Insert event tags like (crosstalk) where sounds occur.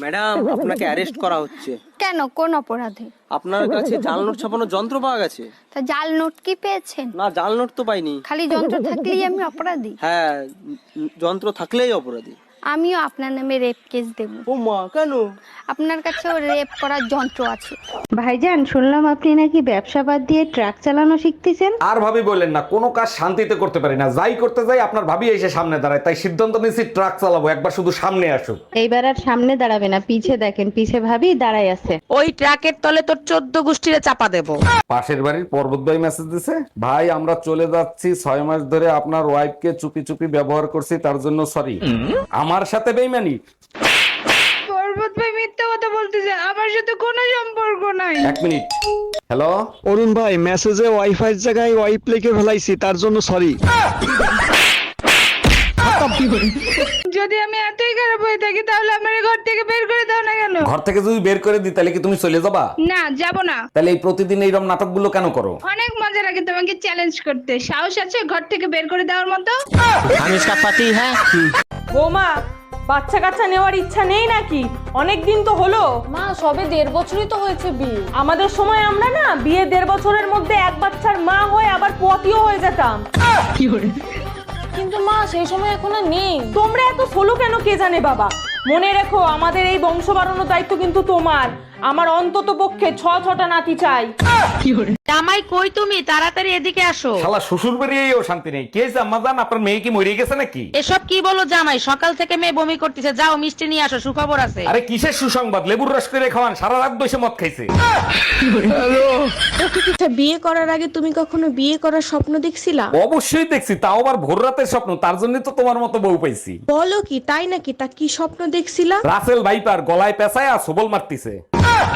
Madam (laughs) আপনাকে arrest করা হচ্ছে। কেন? কোন অপরাধে? আপনার কাছে জাল নোট ছাপানোর যন্ত্র পাওয়া গেছে? তা জাল নোট কি পেয়েছেন? না জাল নোট তো পাইনি। খালি যন্ত্র থাকলেই আমি অপরাধী? হ্যাঁ যন্ত্র থাকলেই অপরাধী। আমিও আপনার নামে রেপ কেস দেব। ও মা কেন? আপনার কাছেও রেপ করার যন্ত্র আছে। ভাইজান শুনলাম আপনি নাকি ব্যবসা বাদ দিয়ে ট্রাক চালানো শিখতেছেন? আর ভাবি বললেন না কোনো কাজ শান্তিতে করতে পারি না। যাই করতে যাই আপনার ভাবি এসে সামনে দাঁড়ায়। তাই সিদ্ধান্ত নিয়েছি ট্রাক চালাবো একবার শুধু সামনে আসুক। এইবার আর সামনে দাঁড়াবে না পিছে দেখেন পিছে ভাবি দাঁড়াই আছে। ওই ট্রাকের তলে তোর চোদ্দ গোষ্ঠীরে চাপা দেবো। পাশের বাড়ির পর্বত ভাই মেসেজ দিছে ভাই আমরা চলে যাচ্ছি ছয় মাস ধরে আপনার ওয়াইফকে চুপি চুপি ব্যবহার করছি তার জন্য সরি আমার সাথে বেইমানি? পর্বত ভাই মিথ্যা কথা বলতেছে আমার সাথে কোনো সম্পর্ক নাই। এক মিনিট। হ্যালো অরুণ ভাই মেসেজে ওয়াইফাই জায়গায় ওয়াইপ লিখে ফেলাইছি তার জন্য সরি যদি আমি এতই খারাপ হয়ে থাকি তাহলে আমার ঘর থেকে বের করে ঘর থেকে যদি বের করে দিই তাহলে কি তুমি চলে যাবা? না যাব না। তাহলে এই প্রতিদিন এইরকম নাটকগুলো কেন করো? অনেক মজা লাগে তোমাকে চ্যালেঞ্জ করতে। সাহস আছে ঘর থেকে বের করে দেওয়ার মতো? আমি পাতি হ্যাঁ? বৌমা বাচ্চা কাচ্চা নেওয়ার ইচ্ছা নেই নাকি? অনেক দিন তো হলো। মা সবে দেড় বছরই তো হয়েছে বিয়ে। আমাদের সময় আমরা না বিয়ে দেড় বছরের মধ্যে এক বাচ্চার মা হয়ে আবার পতিও হয়ে যেতাম। কিন্তু মা সেই সময় এখন আর নেই। তোমরা এত ফলো কেন কে জানে বাবা? মনে রেখো আমাদের এই বংশ বাড়ানোর দায়িত্ব কিন্তু তোমার। আমার অন্তত পক্ষে ছ ছটা নাতি চাই। জামাই কই তুমি? তাড়াতাড়ি এদিকে আসো। শালা শ্বশুর বেরিয়েও শান্তি নেই। কে জাম্মা জান? আপনার মেয়ে কি মরিয়ে গেছে নাকি? এসব কি বলো জামাই? সকাল থেকে মেয়ে বমি করতেছে। যাও মিষ্টি নিয়ে আসো সুখবর আছে। আরে কিসের সুসংবাদ? লেবুর রস করে খাওয়ান সারা রাত বসে মদ খাইছে। আচ্ছা বিয়ে করার আগে তুমি কখনো বিয়ে করার স্বপ্ন দেখছিলা? অবশ্যই দেখছি তাও আবার ভোর রাতের স্বপ্ন। তার জন্য তো তোমার মতো বউ পাইছি। বলো কি তাই নাকি? তা কি স্বপ্ন দেখছিলা? রাসেল ভাইপার গলায় পেঁচায় আর সবল মারতিছে।